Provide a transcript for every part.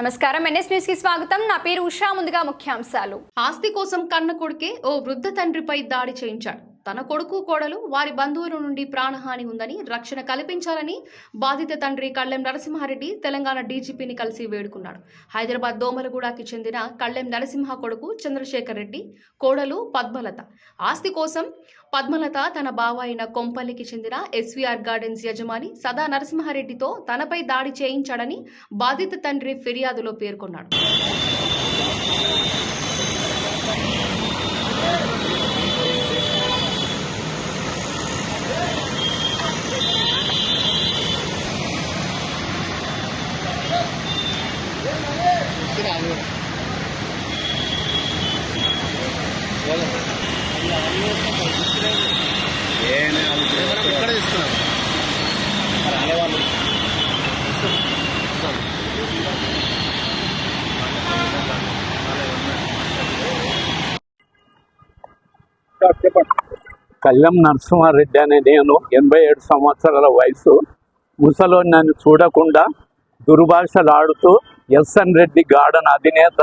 నమస్కారం. ఎన్ఎస్ న్యూస్కి స్వాగతం. నా పేరు ఉషా. ముందుగా ముఖ్యాంశాలు. ఆస్తి కోసం కన్న కొడుకే ఓ వృద్ధ తండ్రిపై దాడి చేయించాడు. తన కొడుకు కోడలు వారి బంధువుల నుండి ప్రాణహాని ఉందని రక్షణ కల్పించాలని బాధిత తండ్రి కళ్ళెం నరసింహారెడ్డి తెలంగాణ డీజీపీని కలిసి వేడుకున్నాడు. హైదరాబాద్ దోమలగూడకి చెందిన కళ్ళెం నరసింహ కొడుకు చంద్రశేఖర్ రెడ్డి కోడలు పద్మలత. ఆస్తి కోసం పద్మలత తన బావ అయిన కొంపల్లికి చెందిన ఎస్వీఆర్ గార్డెన్స్ యజమాని సదా నరసింహారెడ్డితో తనపై దాడి చేయించాడని బాధిత తండ్రి ఫిర్యాదులో పేర్కొన్నాడు. ఇక్కడ కళ్యాణ్ నరసింహారెడ్డి అనే నేను ఎనభై ఏడు సంవత్సరాల వయసు. ముసలో నన్ను చూడకుండా దుర్భాషలాడుతూ ఎస్ఎన్ రెడ్డి గార్డెన్ అధినేత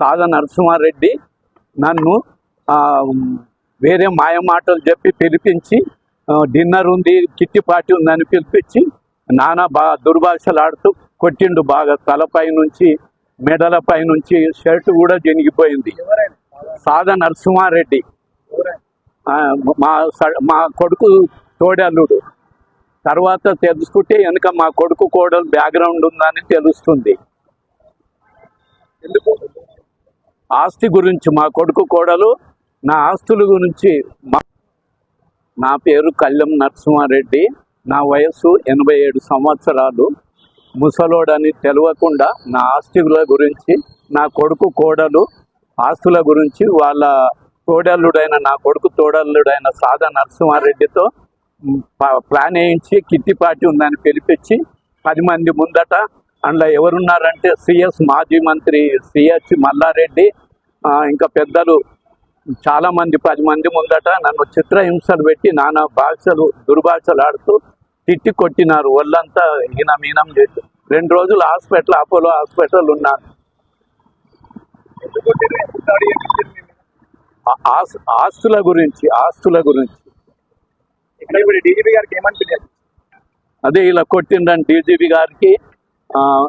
సాద నరసింహారెడ్డి నన్ను వేరే వేరే మాయమాటలు చెప్పి పిలిపించి డిన్నర్ ఉంది కిట్టి పార్టీ ఉందని పిలిపించి నానా బాగా దుర్భాషలాడుతూ కొట్టిండు బాగా తలపై నుంచి మెడలపై నుంచి షర్ట్ కూడా జనిగిపోయింది. సాద నరసింహారెడ్డి. మా స- మా కొడుకు తోడల్లుడు. తర్వాత తెలుసుకుంటే వెనుక మా కొడుకు కోడలు బ్యాక్గ్రౌండ్ ఉందని తెలుస్తుంది. ఆస్తి గురించి మా కొడుకు కోడలు నా ఆస్తుల గురించి మా నా పేరు కళ్యం నరసింహారెడ్డి. నా వయస్సు ఎనభై ఏడు సంవత్సరాలు. ముసలోడని తెలియకుండా నా ఆస్తుల గురించి నా కొడుకు కోడలు ఆస్తుల గురించి వాళ్ళ తోడల్లుడైన నా కొడుకు తోడల్లుడైన సాదా నరసింహారెడ్డితో ప్లాన్ వేయించి కిట్టి పార్టీ ఉందని పిలిపించి పది మంది ముందట అందులో ఎవరున్నారంటే సిఎస్ మాజీ మంత్రి సిహెచ్ మల్లారెడ్డి ఇంకా పెద్దలు చాలా మంది పది మంది ముందట నన్ను చిత్రహింసలు పెట్టి నానా భాషలు దుర్భాషలు ఆడుతూ తిట్టి కొట్టినారు. ఒళ్ళంతా ఈనం ఈనం చేసి రెండు రోజులు హాస్పిటల్ అపోలో హాస్పిటల్ ఆస్- ఆస్తుల గురించి ఆస్తుల గురించి. అదే ఇలా కొట్టిండ్రని డీజీపీ గారికి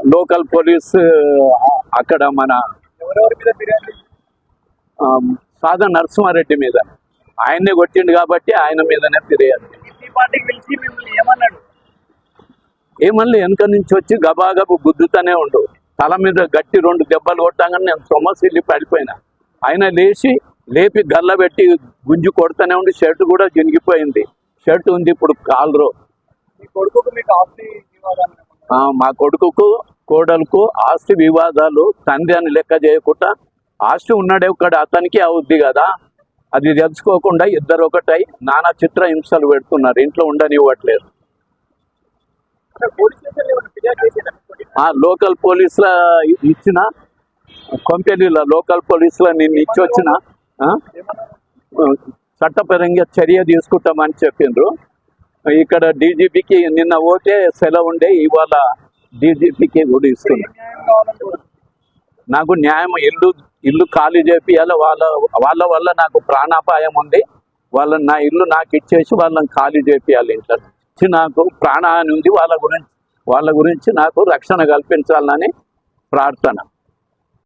లోకల్ పోలీస్ అక్కడ మన సాదా నరసింహారెడ్డి మీద. ఆయన్నే కొట్టిండు కాబట్టి ఆయన మీదనే ఫిర్యాదు ఏమల్లి వెనక నుంచి వచ్చి గబాగబు గుద్దుతూనే ఉండు. తల మీద గట్టి రెండు దెబ్బలు కొట్టాగానే నేను సొమ్మసిల్లి పడిపోయినా. ఆయన లేచి లేపి గల్ల పెట్టి గుంజు కొడుతూనే ఉండి. షర్ట్ కూడా జినిగిపోయింది షర్ట్ ఉంది ఇప్పుడు కాలరు. ఏమన్నా? మా కొడుకుకు కోడలకు ఆస్తి వివాదాలు తండ్రి అని లెక్క చేయకుండా ఆస్తి ఉన్నాడే ఒక్కడ అతనికి అవుద్ది కదా. అది తెలుసుకోకుండా ఇద్దరు ఒకటై నానా చిత్ర హింసలు పెడుతున్నారు. ఇంట్లో ఉండనివ్వట్లేదు. లోకల్ పోలీసుల ఇచ్చిన కంపెనీల లోకల్ పోలీసుల నిన్ను ఇచ్చి వచ్చిన ఆ, ఏమన్నా చట్టపరంగా చర్య తీసుకుంటామని చెప్పిండ్రు. ఇక్కడ డీజీపీకి నిన్న ఓటే సెలవు ఉండే ఇవాళ డీజీపీకి కూడా ఇస్తున్నా. నాకు న్యాయం ఇల్లు ఇల్లు ఖాళీ చేపియాలి. వాళ్ళ వాళ్ళ వల్ల నాకు ప్రాణాపాయం ఉంది. వాళ్ళ నా ఇల్లు నాకు ఇచ్చేసి వాళ్ళని ఖాళీ చేపియాలి ఇంట్లో నుంచి. నాకు ప్రాణహాని ఉంది. వాళ్ళ గురించి వాళ్ళ గురించి నాకు రక్షణ కల్పించాలని ప్రార్థన.